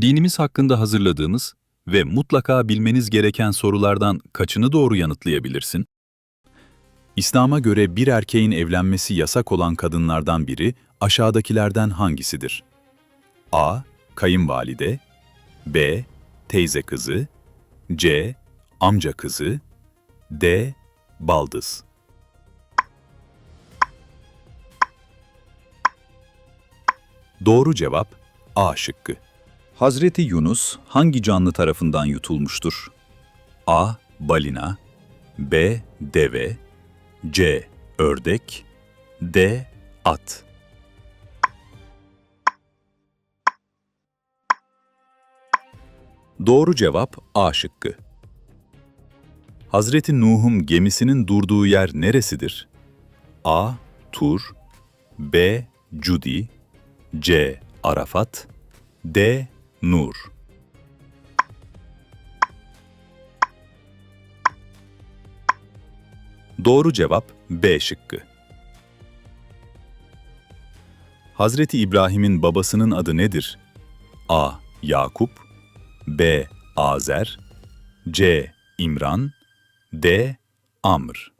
Dinimiz hakkında hazırladığımız ve mutlaka bilmeniz gereken sorulardan kaçını doğru yanıtlayabilirsin? İslam'a göre bir erkeğin evlenmesi yasak olan kadınlardan biri aşağıdakilerden hangisidir? A. Kayınvalide B. Teyze kızı C. Amca kızı D. Baldız Doğru cevap A şıkkı. Hazreti Yunus hangi canlı tarafından yutulmuştur? A. Balina B. Deve C. Ördek D. At Doğru cevap A şıkkı. Hazreti Nuh'un gemisinin durduğu yer neresidir? A. Tur B. Cudi C. Arafat D. Nur Doğru cevap B şıkkı. Hazreti İbrahim'in babasının adı nedir? A. Yakup B. Azer C. İmran D. Amr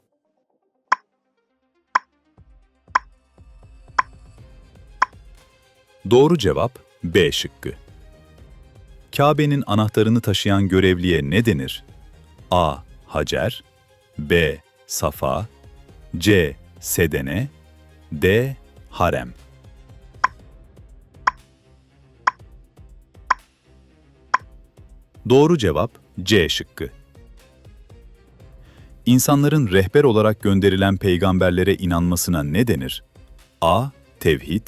Doğru cevap B şıkkı. Kabe'nin anahtarını taşıyan görevliye ne denir? A. Hacer B. Safa C. Sedene D. Harem Doğru cevap C şıkkı. İnsanların rehber olarak gönderilen peygamberlere inanmasına ne denir? A. Tevhid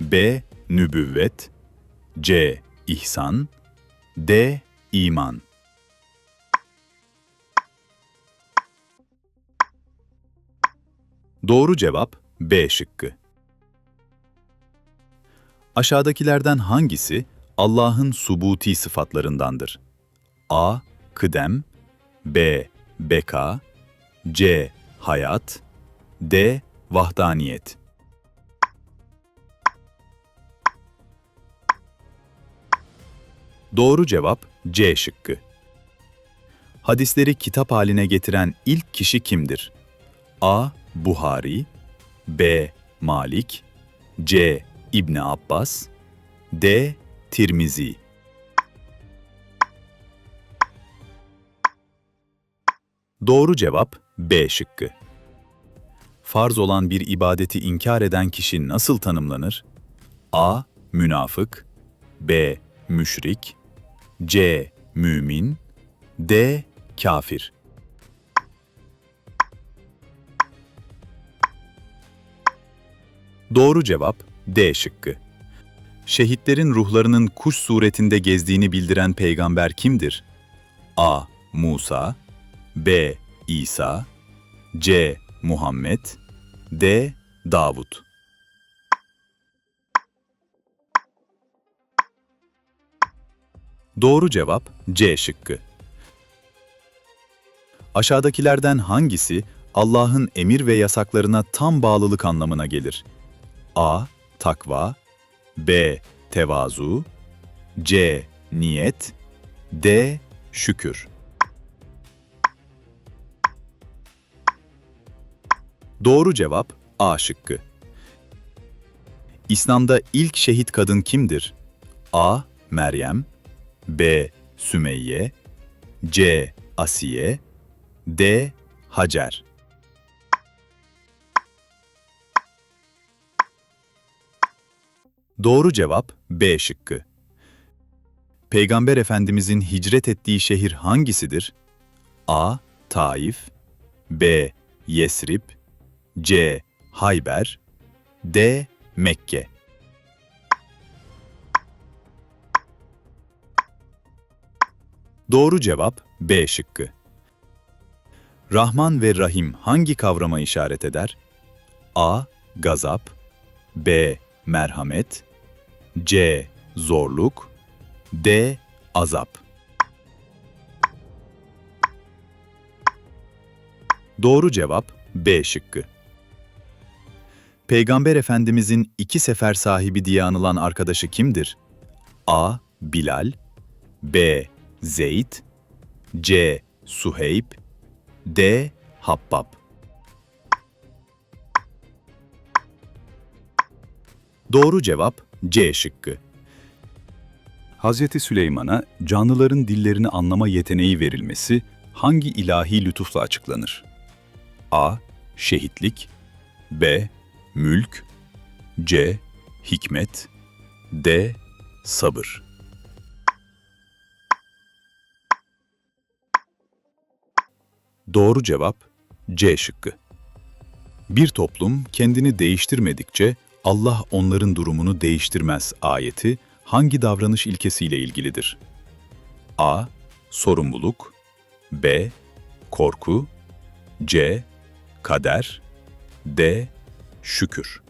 B. Nübüvvet C. İhsan D. İman Doğru cevap B şıkkı. Aşağıdakilerden hangisi Allah'ın subuti sıfatlarındandır? A. Kıdem B. Beka C. Hayat D. Vahdaniyet Doğru cevap C şıkkı. Hadisleri kitap haline getiren ilk kişi kimdir? A. Buhari B. Malik C. İbni Abbas D. Tirmizi Doğru cevap B şıkkı. Farz olan bir ibadeti inkar eden kişi nasıl tanımlanır? A. Münafık B. Müşrik C. Mümin D. Kafir Doğru cevap D şıkkı. Şehitlerin ruhlarının kuş suretinde gezdiğini bildiren peygamber kimdir? A. Musa B. İsa C. Muhammed D. Davud Doğru cevap C şıkkı. Aşağıdakilerden hangisi Allah'ın emir ve yasaklarına tam bağlılık anlamına gelir? A. Takva B. Tevazu C. Niyet D. Şükür Doğru cevap A şıkkı. İslam'da ilk şehit kadın kimdir? A. Meryem B. Sümeyye C. Asiye D. Hacer Doğru cevap B şıkkı. Peygamber Efendimizin hicret ettiği şehir hangisidir? A. Taif B. Yesrib C. Hayber D. Mekke Doğru cevap B şıkkı. Rahman ve Rahim hangi kavrama işaret eder? A. Gazap B. Merhamet C. Zorluk D. Azap Doğru cevap B şıkkı. Peygamber Efendimizin iki sefer sahibi diye anılan arkadaşı kimdir? A. Bilal B. Zeyd C. Suheyb D. Habbab Doğru cevap C şıkkı. Hazreti Süleyman'a canlıların dillerini anlama yeteneği verilmesi hangi ilahi lütufla açıklanır? A. Şehitlik B. Mülk C. Hikmet D. Sabır Doğru cevap C şıkkı. Bir toplum kendini değiştirmedikçe Allah onların durumunu değiştirmez ayeti hangi davranış ilkesiyle ilgilidir? A. Sorumluluk B. Korku C. Kader D. Şükür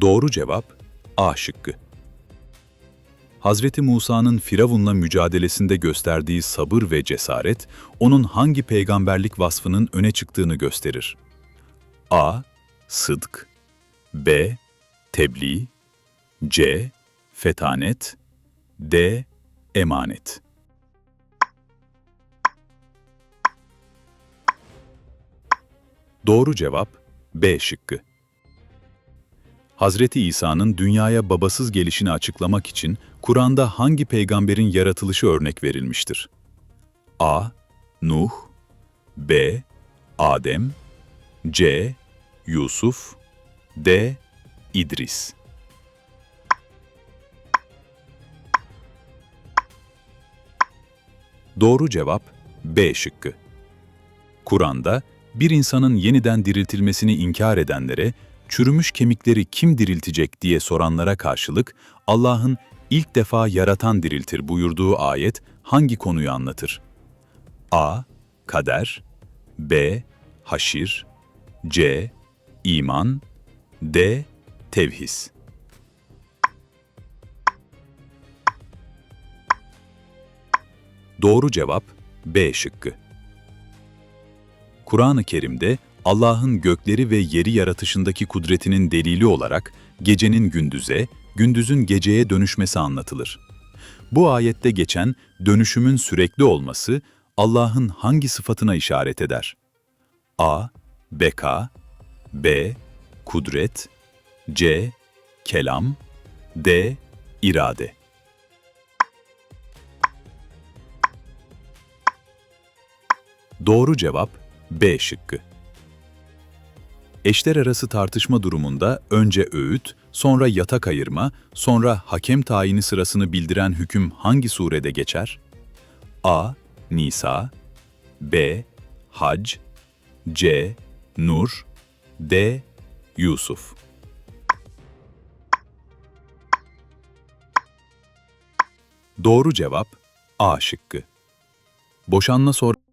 Doğru cevap A şıkkı. Hazreti Musa'nın Firavun'la mücadelesinde gösterdiği sabır ve cesaret, onun hangi peygamberlik vasfının öne çıktığını gösterir? A. Sıdk B. Tebliğ C. Fetanet D. Emanet Doğru cevap B şıkkı. Hazreti İsa'nın dünyaya babasız gelişini açıklamak için Kur'an'da hangi peygamberin yaratılışı örnek verilmiştir? A. Nuh B. Adem C. Yusuf D. İdris Doğru cevap B şıkkı. Kur'an'da bir insanın yeniden diriltilmesini inkar edenlere çürümüş kemikleri kim diriltecek diye soranlara karşılık Allah'ın ilk defa yaratan diriltir buyurduğu ayet hangi konuyu anlatır? A. Kader B. Haşir C. İman D. Tevhis Doğru cevap B şıkkı. Kur'an-ı Kerim'de Allah'ın gökleri ve yeri yaratışındaki kudretinin delili olarak gecenin gündüze, gündüzün geceye dönüşmesi anlatılır. Bu ayette geçen dönüşümün sürekli olması Allah'ın hangi sıfatına işaret eder? A. Beka B. Kudret C. Kelam D. İrade Doğru cevap B şıkkı. Eşler arası tartışma durumunda önce öğüt, sonra yatak ayırma, sonra hakem tayini sırasını bildiren hüküm hangi surede geçer? A. Nisa B. Hac C. Nur D. Yusuf Doğru cevap A şıkkı. Boşanma sonra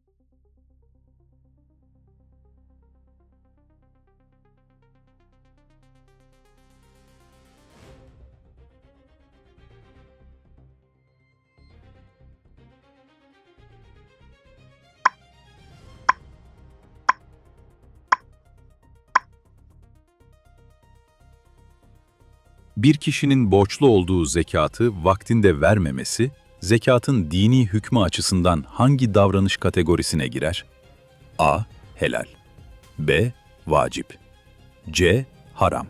bir kişinin borçlu olduğu zekatı vaktinde vermemesi, zekatın dini hükmü açısından hangi davranış kategorisine girer? A. Helal B. Vacip C. Haram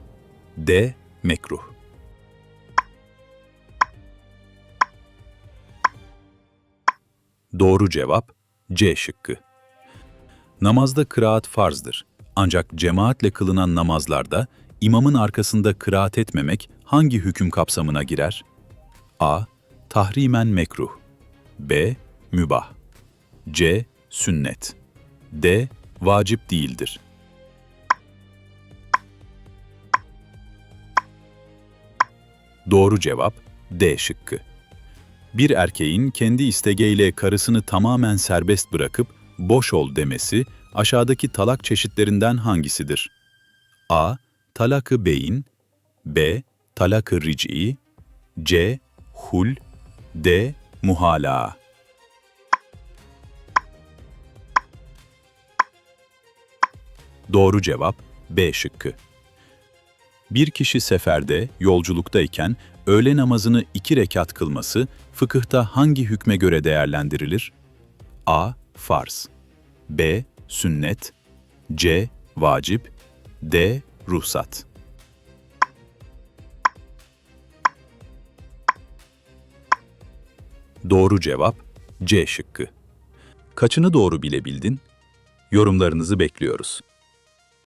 D. Mekruh Doğru cevap C şıkkı. Namazda kıraat farzdır. Ancak cemaatle kılınan namazlarda imamın arkasında kıraat etmemek hangi hüküm kapsamına girer? A. Tahrimen mekruh B. Mübah C. Sünnet D. Vacip değildir. Doğru cevap D şıkkı. Bir erkeğin kendi isteğiyle karısını tamamen serbest bırakıp boş ol demesi aşağıdaki talak çeşitlerinden hangisidir? A talak-ı beyin, B. talak-ı ric'i, C. hul, D. muhala. Doğru cevap B şıkkı. Bir kişi seferde, yolculuktayken öğle namazını iki rekat kılması fıkıhta hangi hükme göre değerlendirilir? A. Farz B. Sünnet C. Vacip D. Ruhsat Doğru cevap C şıkkı. Kaçını doğru bilebildin? Yorumlarınızı bekliyoruz.